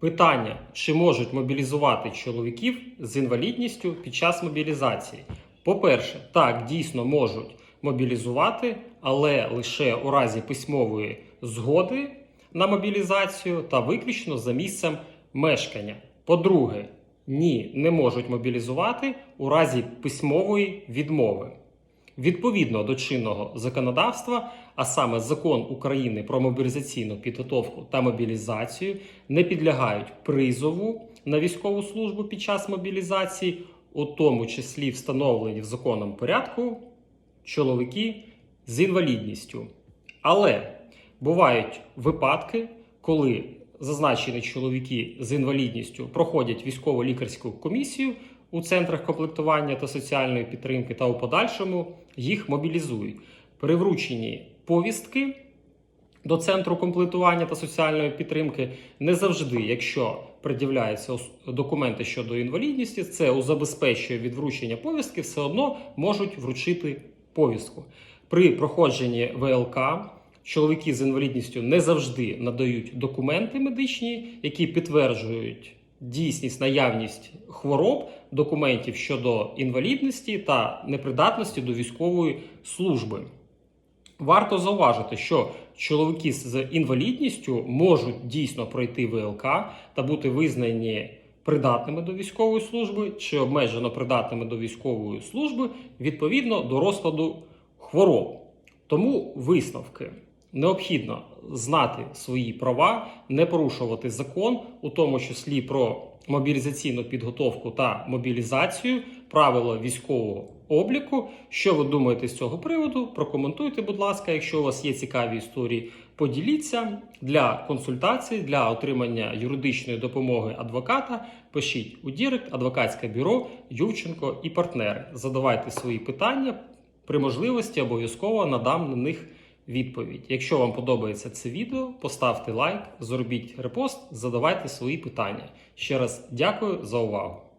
Питання: чи можуть мобілізувати чоловіків з інвалідністю під час мобілізації? По-перше, так, дійсно можуть мобілізувати, але лише у разі письмової згоди на мобілізацію та виключно за місцем мешкання. По-друге, ні, не можуть мобілізувати у разі письмової відмови. Відповідно до чинного законодавства, а саме закон України про мобілізаційну підготовку та мобілізацію, не підлягають призову на військову службу під час мобілізації, у тому числі встановлені в законному порядку чоловіки з інвалідністю. Але бувають випадки, коли зазначені чоловіки з інвалідністю проходять військово-лікарську комісію у центрах комплектування та соціальної підтримки, та у подальшому їх мобілізують. При врученні повістки до центру комплектування та соціальної підтримки не завжди, якщо пред'являються документи щодо інвалідності, це забезпечує від вручення повістки, все одно можуть вручити повістку. При проходженні ВЛК чоловіки з інвалідністю не завжди надають документи медичні, які підтверджують дійсність, наявність хвороб, документів щодо інвалідності та непридатності до військової служби. Варто зауважити, що чоловіки з інвалідністю можуть дійсно пройти ВЛК та бути визнані придатними до військової служби чи обмежено придатними до військової служби відповідно до розкладу хвороб. Тому висновки необхідно знати свої права, не порушувати закон, у тому числі про мобілізаційну підготовку та мобілізацію, правила військового обліку. Що ви думаєте з цього приводу? Прокоментуйте, будь ласка, якщо у вас є цікаві історії, поділіться для консультацій, для отримання юридичної допомоги адвоката. Пишіть у Дірект, адвокатське бюро Ювченко і партнери. Задавайте свої питання. При можливості обов'язково надам на них відповідь. Якщо вам подобається це відео, поставте лайк, зробіть репост, задавайте свої питання. Ще раз дякую за увагу.